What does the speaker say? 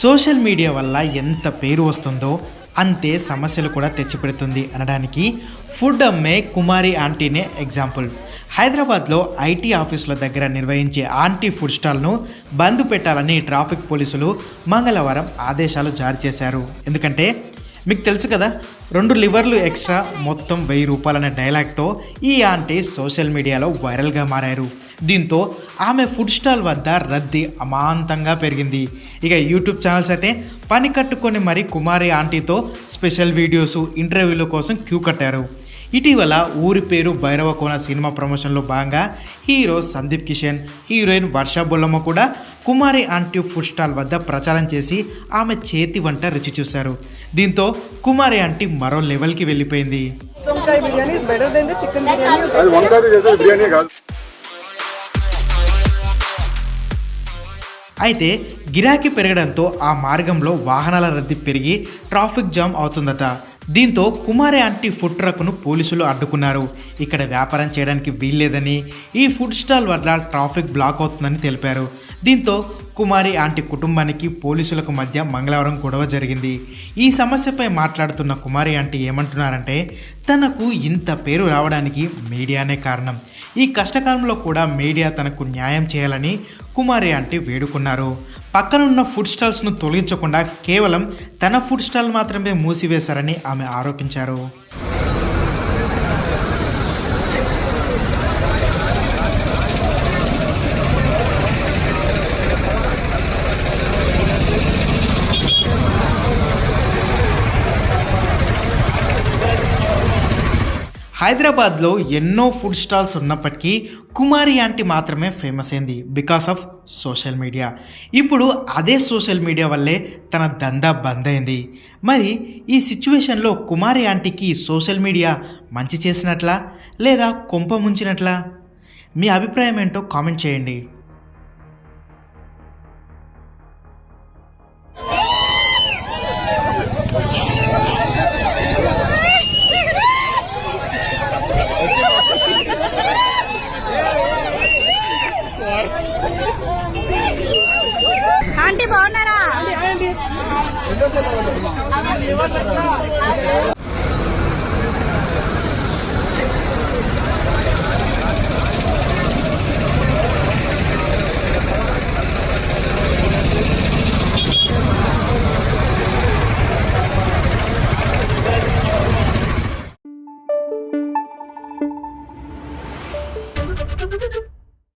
Social media వల్ల ఎంత పేరు వస్తుందో అంతే సమస్యలు కూడా తెచ్చిపెడుతుంది అనడానికి ఫుడ్ అమ్మే కుమారి ఆంటీనే ఎగ్జాంపుల్. హైదరాబాద్లో ఐటీ ఆఫీసుల దగ్గర నిర్వహించే ఆంటీ ఫుడ్ స్టాల్ను బంద్ పెట్టాలని ట్రాఫిక్ పోలీసులు మంగళవారం ఆదేశాలు జారీ చేశారు. ఎందుకంటే మీకు తెలుసు కదా రెండు లివర్లు ఎక్స్ట్రా మొత్తం వెయ్యి రూపాయలనే డైలాగ్తో ఈ ఆంటీ సోషల్ మీడియాలో వైరల్గా మారారు. దీంతో ఆమె ఫుడ్ స్టాల్ వద్ద రద్దీ అమాంతంగా పెరిగింది. ఇక యూట్యూబ్ ఛానల్స్ అయితే పని కట్టుకొని మరి కుమారి ఆంటీతో స్పెషల్ వీడియోస్ ఇంటర్వ్యూల కోసం క్యూ కట్టారు. ఇటీవల ఊరి పేరు భైరవకోన సినిమా ప్రమోషన్లో భాగంగా హీరో సందీప్ కిషన్ హీరోయిన్ వర్ష బొల్లమ్మ కూడా కుమారి ఆంటీ ఫుడ్ స్టాల్ వద్ద ప్రచారం చేసి ఆమె చేతి వంట రుచి చూశారు. దీంతో కుమారి ఆంటీ మరో లెవెల్కి వెళ్ళిపోయింది. అయితే గిరాకీ పెరగడంతో ఆ మార్గంలో వాహనాల రద్దీ పెరిగి ట్రాఫిక్ జామ్ అవుతుందట. దీంతో కుమారి ఆంటీ ఫుడ్ ట్రక్ను పోలీసులు అడ్డుకున్నారు. ఇక్కడ వ్యాపారం చేయడానికి వీల్లేదని ఈ ఫుడ్ స్టాల్ వల్ల ట్రాఫిక్ బ్లాక్ అవుతుందని తెలిపారు. దీంతో కుమారి ఆంటీ కుటుంబానికి పోలీసులకు మధ్య మంగళవారం గొడవ జరిగింది. ఈ సమస్యపై మాట్లాడుతున్న కుమారి ఆంటీ ఏమంటున్నారంటే తనకు ఇంత పేరు రావడానికి మీడియానే కారణం. ఈ కష్టకాలంలో కూడా మీడియా తనకు న్యాయం చేయాలని కుమారి అంటే వేడుకున్నారు. పక్కనున్న ఫుడ్ స్టాల్స్ను తొలగించకుండా కేవలం తన ఫుడ్ స్టాల్ మాత్రమే మూసివేశారని ఆమె ఆరోపించారు. హైదరాబాద్లో ఎన్నో ఫుడ్ స్టాల్స్ ఉన్నప్పటికీ కుమారి ఆంటీ మాత్రమే ఫేమస్ అయింది బికాస్ ఆఫ్ సోషల్ మీడియా. ఇప్పుడు అదే సోషల్ మీడియా వల్లే తన దందా బంద్ అయింది. మరి ఈ సిచ్యువేషన్లో కుమారి ఆంటీకి సోషల్ మీడియా మంచి చేసినట్లా లేదా కొంప ముంచినట్లా? మీ అభిప్రాయం ఏంటో కామెంట్ చేయండి. ఆంటీ బాగున్నారా?